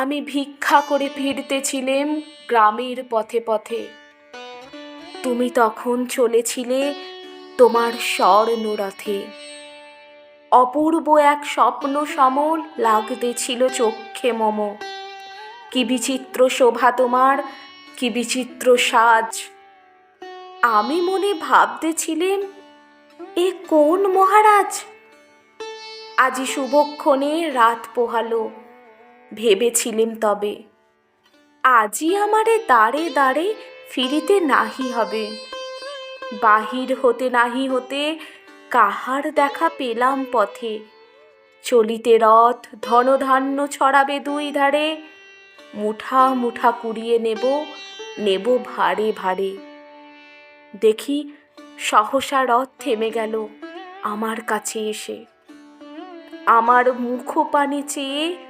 আমি ভিক্ষা করে ফিরতেছিলেম গ্রামের পথে পথে। তুমি তখন চলেছিলে তোমার স্বর্ণরথে। অপূর্ব এক স্বপ্ন সমল লাগতেছিল চক্ষে মম। কি বিচিত্র শোভা তোমার, কি বিচিত্র সাজ। আমি মনে ভাবতেছিলেম, এ কোন মহারাজ? আজি শুভক্ষণে রাত পোহালো। ভেবেছিলেম তবে। আজি আমারে দাঁড়ে দাঁড়ে ফিরিতে নাহি হবে। বাহির হতে নাহি হতে কাহার দেখা পেলাম পথে। চলিতে রথ ধনধান্য ছড়াবে দুই ধারে। মুঠা মুঠা কুড়িয়ে নেব নেব ভারে ভারে। দেখি সহসা রথ থেমে গেল আমার কাছে এসে। আমার মুখপানে চেয়ে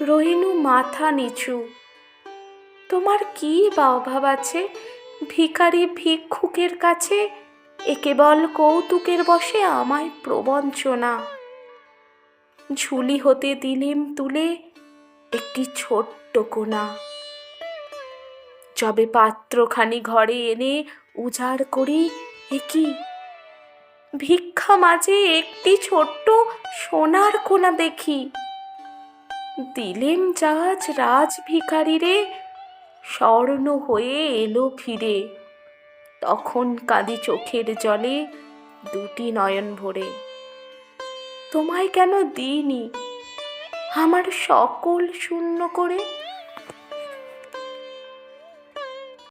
রহিনু মাথা নিচু। তোমার কি বা অভাব আছে? ভিখারি ভিক্ষুকের কাছে? এ কেবল কৌতুকের বসে আমায় প্রবঞ্চনা। ঝুলি হতে দিলেম তুলে একটি ছোট্ট কোনা। যবে পাত্রখানি ঘরে এনে উজাড় করি, এ কি? ভিক্ষা মাঝে একটি ছোট্ট সোনার কোনা দেখি। দিলেম জাহাজ রাজ ভিখারিরে, স্বর্ণ হয়ে এলো ফিরে। তখন কাঁদি চোখের জলে দুটি নয়ন ভরে। তোমায় কেন দিইনি? আমার সকল শূন্য করে